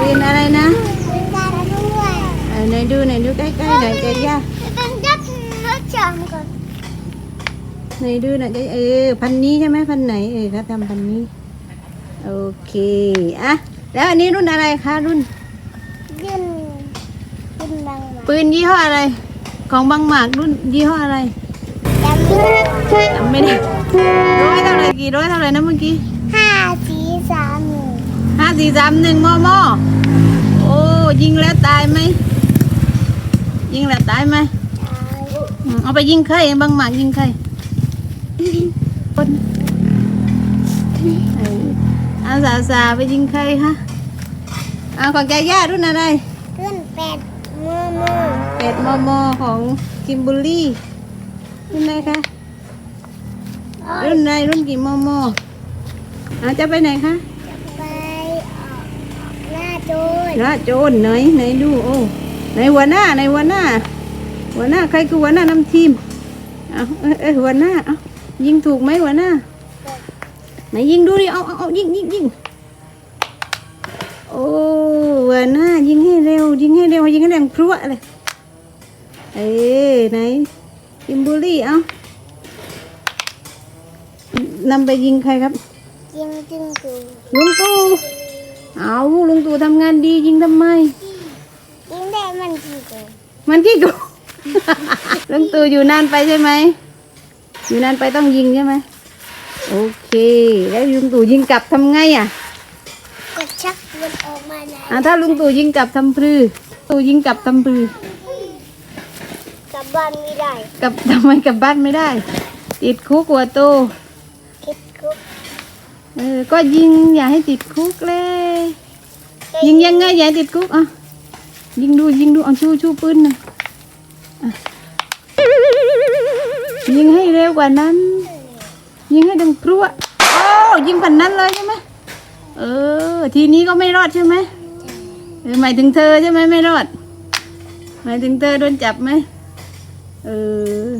ปืนอะไรนะไหนดูไหนดูใกล้ๆหน่อยจะยาป็นยักษ์จำก่อนไหนดูหน่ยจะเออพันนี้ใช่ไหมพันไหนเออครัทำพันนี้โอเคอะแล้วอันนี้รุ่นอะไรคะรุ่นรุ่นรุ่นบางปืนยี่ห้ออะไร ของบางหมากรุ่นยี่ห้ออะไรจำไม่ได้ ร้อยเท่าไหรกี่ร้อยเท่าไหรนะเมื่อกี้ห้าสีสามหนึ่งห้าสี่สามหนึ่งมมโอ้ยิงแล้วตายไหมยิงแล้วตายไหมตายอืมเอาไปยิงใครบางหมากยิงใครคนเออเอาสาวสาวๆไปยิงใครคะเอาของแกย่ารุ่นอะไรขึ้นแปดมือมือแปดมมของคิมบุลลี่รุ่นไหนคะโอ้ย รุ่นไหนรุ่นกี่มมเอาจะไปไหนคะไปออกหน้าโจยนะโจนไหนไหนดูโอ้ไหนหัวหน้าไหนหัวหน้า หัวหน้าใครคือหัวหน้านำทีมเอาเอ้ยเอ้ยหัวหน้าเอายิงถูกไหมหัวหน้าไหนยิงดูดิเอาเอาเอายิงยิงยิงโอ้หัวหน้ายิงให้เร็ว ยิงให้เร็วยิงให้แรงพรั่วเลยเอ้ยไหนคิมบุลลี่เอา นำไปยิงใครครับยิงจึงกูลุงตู่เอาลุงตู่ทำงานดียิงทำไม ยิงได้มันจึงกูมันที่กูลุงตู่อยู่นานไปใช่ไหมอยู่นานไปต้องยิงใช่ไหมโอเค แล้วลุงตู่ยิงกลับทำไงอะกดชักปืนออกมาไหนอะถ้าลุงตู่ยิงกลับทำพรือตู่ยิงกลับทำพรือกลับบ้านไม่ได้ กลับทำไมกลับบ้านไม่ได้ ติดคุกหัวโตคิดคุก เออ ก็ยิงอย่าให้ติดคุกเลย ยิงยังไงอย่าติดคุกอะ ยิงดูยิงดูเอาชูชูปืนหน่อยยิงให้เร็วกว่านั้น ยิงให้ดังพรั่วโอ้ยิงพันนั้นเลยใช่ไหมเออ ทีนี้ก็ไม่รอดใช่ไหมเออหมายถึงเธอใช่ไหมไม่รอด หมายถึงเธอโดนจับไหมเออ